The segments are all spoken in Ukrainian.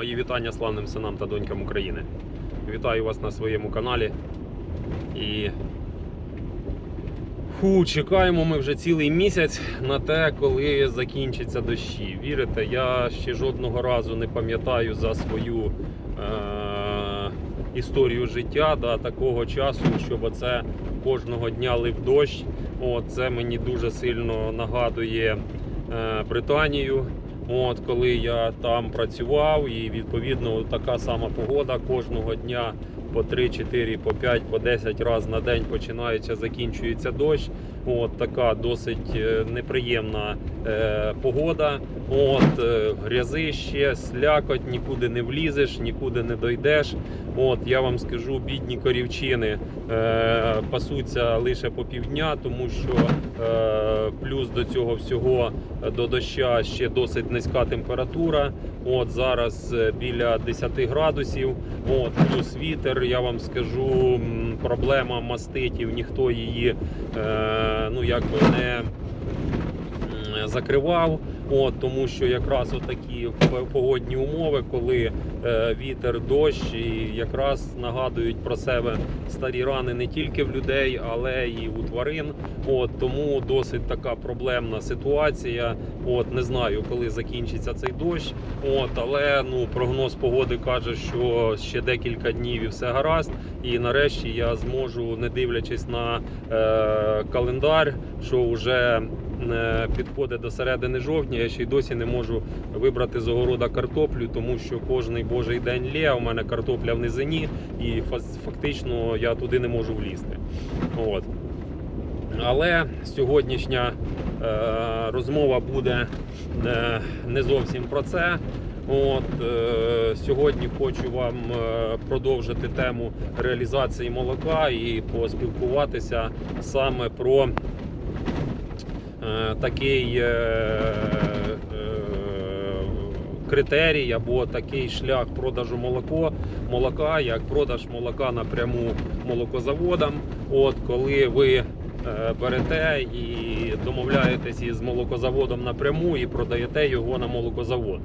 Мої вітання славним синам та донькам України. Вітаю вас на своєму каналі. І Фу, чекаємо ми вже цілий місяць на те, коли закінчаться дощі. Вірите, я ще жодного разу не пам'ятаю за свою е- історію життя да, такого часу, щоб оце кожного дня лив дощ. О, це мені дуже сильно нагадує е- Британію. От, коли я там працював, і відповідно така сама погода кожного дня по 3, 4, по 5, по 10 разів на день починається, закінчується дощ. От така досить е, неприємна е, погода. От е, грязище, слякоть, нікуди не влізеш, нікуди не дойдеш. От я вам скажу, бідні корівчини е, пасуться лише по півдня, тому що е, плюс до цього всього е, до доща ще досить низька температура. От зараз біля 10 градусів. От плюс вітер. Я вам скажу, проблема маститів, ніхто її е, ну якби не закривав. От, тому що якраз отакі погодні умови, коли е, вітер, дощ, і якраз нагадують про себе старі рани не тільки в людей, але і у тварин. От тому досить така проблемна ситуація. От не знаю, коли закінчиться цей дощ. От, але ну прогноз погоди каже, що ще декілька днів і все гаразд. І нарешті я зможу, не дивлячись на е, календар, що вже е, підходить до середини жовтня. Я ще й досі не можу вибрати з огорода картоплю, тому що кожний божий день лє. У мене картопля в низині, і фактично я туди не можу влізти. От. Але сьогоднішня е, розмова буде е, не зовсім про це. От е, сьогодні хочу вам е, продовжити тему реалізації молока і поспілкуватися саме про е, такий е, е, критерій або такий шлях продажу молоко, молока, як продаж молока напряму молокозаводам. От коли ви е, берете і домовляєтесь із молокозаводом напряму і продаєте його на молокозавод.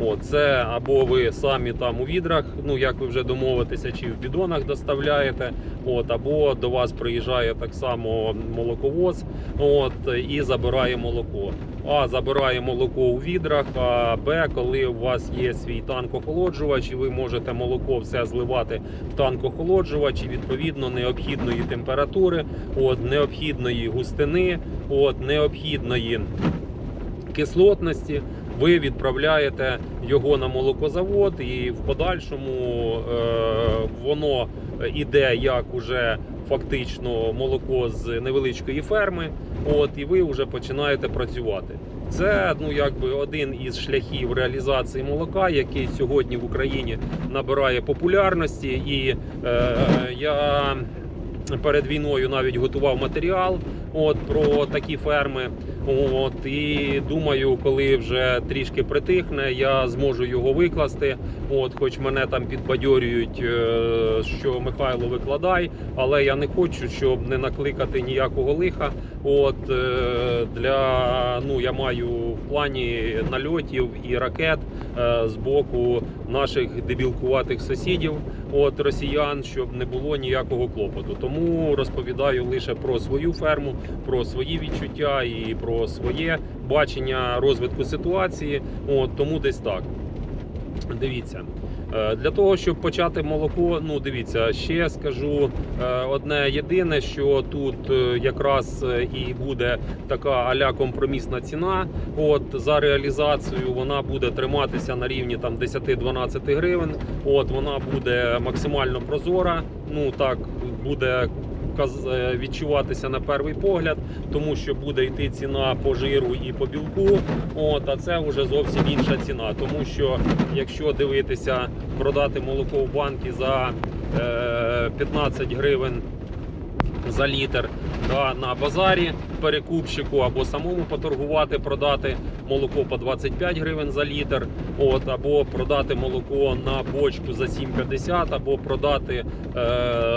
О, це або ви самі там у відрах, ну як ви вже домовитеся, чи в бідонах доставляєте, от, або до вас приїжджає так само молоковоз от, і забирає молоко. А забирає молоко у відрах, а Б, коли у вас є свій танк-охолоджувач, і ви можете молоко все зливати в танк-охолоджувач, і відповідно необхідної температури, от, необхідної густини, от, необхідної кислотності. Ви відправляєте його на молокозавод, і в подальшому е, воно іде як уже фактично молоко з невеличкої ферми. От і ви вже починаєте працювати. Це ну якби один із шляхів реалізації молока, який сьогодні в Україні набирає популярності, і е, я перед війною навіть готував матеріал от про такі ферми. От і думаю, коли вже трішки притихне, я зможу його викласти. От, хоч мене там підбадьорюють, е, що Михайло викладай, але я не хочу, щоб не накликати ніякого лиха. От е, для ну я маю в плані нальотів і ракет з боку наших дебілкуватих сусідів, от росіян, щоб не було ніякого клопоту. Тому розповідаю лише про свою ферму, про свої відчуття і про своє бачення розвитку ситуації. От тому десь так. Дивіться. Е, Для того, щоб почати молоко, ну дивіться, ще скажу е, одне єдине, що тут е, якраз і буде така аля компромісна ціна. От за реалізацію вона буде триматися на рівні там 10-12 гривень. От вона буде максимально прозора. Ну так буде відчуватися на перший погляд, тому що буде йти ціна по жиру і по білку. От, а це вже зовсім інша ціна. Тому що якщо дивитися, продати молоко в банки за е, 15 гривень за літр да, на базарі, перекупщику або самому поторгувати, продати молоко по 25 гривень за літр, от, або продати молоко на бочку за 7,50, або продати е,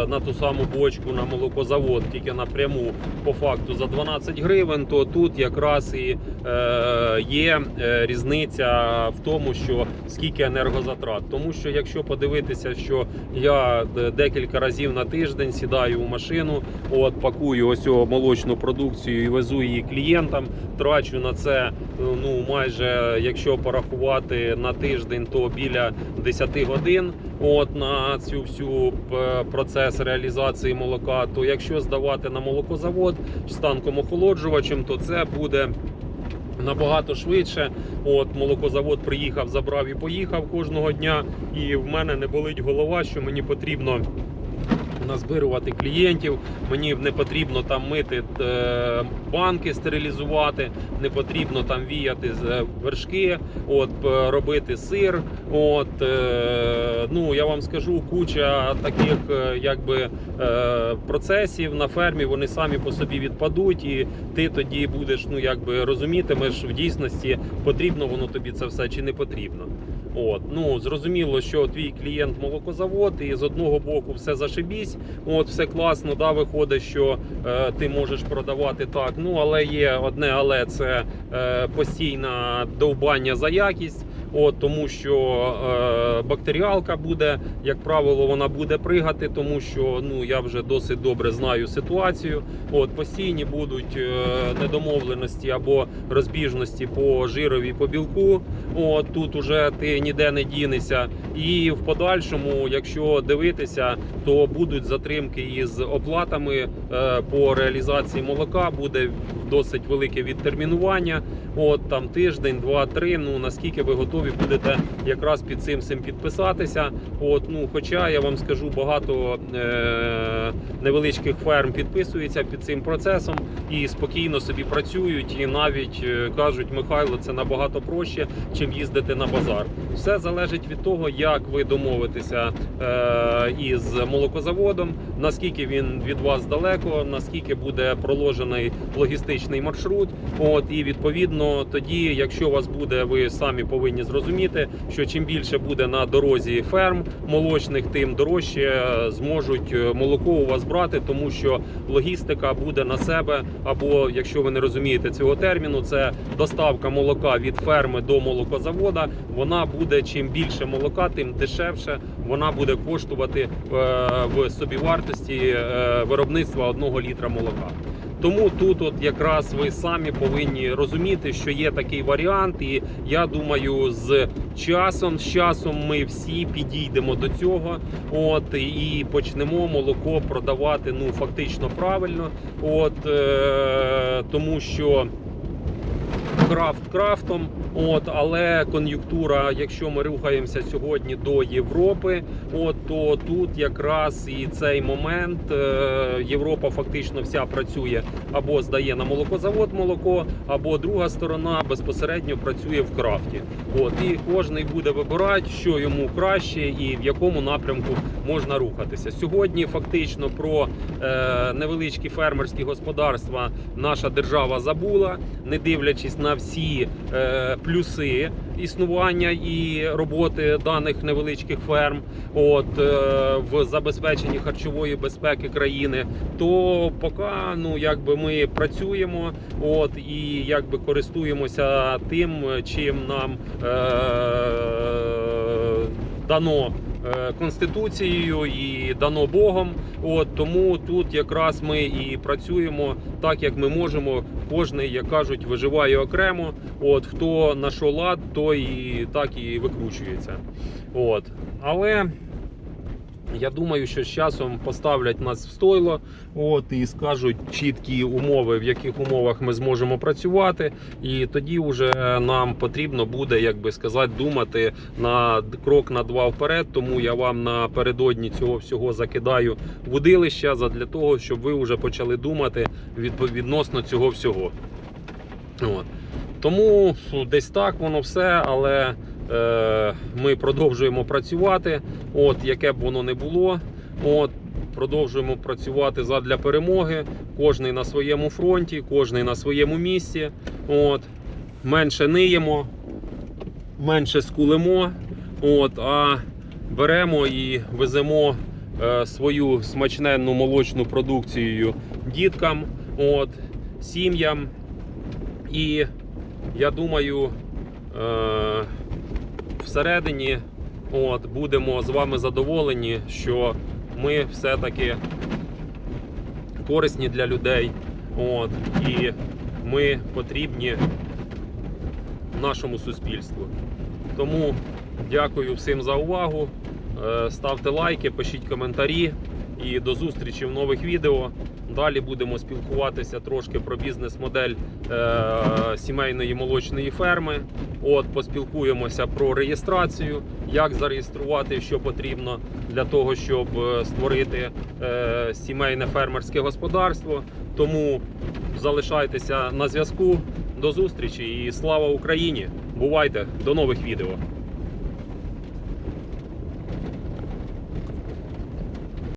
на ту саму бочку на молокозавод тільки напряму по факту за 12 гривень, то тут якраз і е, є е, різниця в тому, що скільки енергозатрат. Тому що якщо подивитися, що я декілька разів на тиждень сідаю у машину, от пакую ось молочну продукцію і везу її клієнтам, трачу на це е, ну майже якщо порахувати на тиждень, то біля 10 годин. От на цю всю процес реалізації молока, то якщо здавати на молокозавод з танком охолоджувачем, то це буде набагато швидше. От молокозавод приїхав, забрав і поїхав кожного дня. І в мене не болить голова, що мені потрібно. Назбирувати клієнтів, мені не потрібно там мити е, банки, стерилізувати, не потрібно там віяти е, вершки, от робити сир. От е, ну я вам скажу, куча таких е, якби е, процесів на фермі. Вони самі по собі відпадуть, і ти тоді будеш ну якби розумітимеш в дійсності, потрібно воно тобі це все чи не потрібно. От ну зрозуміло, що твій клієнт молокозавод, і з одного боку все зашибісь, от все класно. Да, виходить, що е, ти можеш продавати так. Ну але є одне, але це е, постійне довбання за якість. От тому, що е, бактеріалка буде, як правило, вона буде пригати, тому що ну я вже досить добре знаю ситуацію. От постійні будуть е, недомовленості або розбіжності по жирові, по білку. От тут уже ти ніде не дінешся. І в подальшому, якщо дивитися, то будуть затримки із оплатами е, по реалізації молока. Буде досить велике відтермінування. От там тиждень, два-три. Ну наскільки ви готові будете якраз під цим всім підписатися? От ну, хоча я вам скажу, багато е- невеличких ферм підписуються під цим процесом і спокійно собі працюють, і навіть е, кажуть, Михайло, це набагато проще, чим їздити на базар. Все залежить від того, як ви домовитеся е- із молокозаводом, наскільки він від вас далеко, наскільки буде проложений логістичний маршрут. От і відповідно тоді, якщо у вас буде, ви самі повинні зрозуміти, що чим більше буде на дорозі ферм молочних, тим дорожче е, зможуть е, молоко у вас брати, тому що логістика буде на себе. Або якщо ви не розумієте цього терміну, це доставка молока від ферми до молокозавода. Вона буде чим більше молока, тим дешевше вона буде коштувати е, в собівартості виробництва одного літра молока. Тому тут, от якраз ви самі повинні розуміти, що є такий варіант, і я думаю, з часом, з часом ми всі підійдемо до цього. От і почнемо молоко продавати ну фактично правильно. От е, тому що крафт крафтом. От, але кон'юнктура, якщо ми рухаємося сьогодні до Європи, от то тут якраз і цей момент е, Європа фактично вся працює або здає на молокозавод молоко, або друга сторона безпосередньо працює в крафті. От і кожний буде вибирати, що йому краще і в якому напрямку можна рухатися. Сьогодні фактично про е, невеличкі фермерські господарства наша держава забула, не дивлячись на всі е, плюси існування і роботи даних невеличких ферм, от е, в забезпеченні харчової безпеки країни, то поки ну якби ми працюємо, от і якби користуємося тим, чим нам е, дано. Е, Конституцією і дано Богом, от тому тут якраз ми і працюємо так, як ми можемо. Кожний, як кажуть, виживає окремо. От хто на що лад, той і так і викручується. От але я думаю, що з часом поставлять нас в стойло, от і скажуть чіткі умови, в яких умовах ми зможемо працювати. І тоді вже нам потрібно буде, як би сказати, думати на крок на два вперед. Тому я вам напередодні цього всього закидаю вудилища для того, щоб ви вже почали думати відносно цього всього. От. Тому ну, десь так воно все, але е, ми продовжуємо працювати, от, яке б воно не було. От, продовжуємо працювати задля перемоги. Кожний на своєму фронті, кожний на своєму місці. От. Менше ниємо, менше скулимо. От, а беремо і веземо е, свою смачненну молочну продукцію діткам, от, сім'ям. І я думаю, е, всередині от, будемо з вами задоволені, що ми все-таки корисні для людей. От, і ми потрібні нашому суспільству. Тому дякую всім за увагу. Е, Ставте лайки, пишіть коментарі і до зустрічі в нових відео. Далі будемо спілкуватися трошки про бізнес-модель е, сімейної молочної ферми. От поспілкуємося про реєстрацію, як зареєструвати, що потрібно для того, щоб е, створити е, сімейне фермерське господарство. Тому залишайтеся на зв'язку. До зустрічі і слава Україні! Бувайте до нових відео.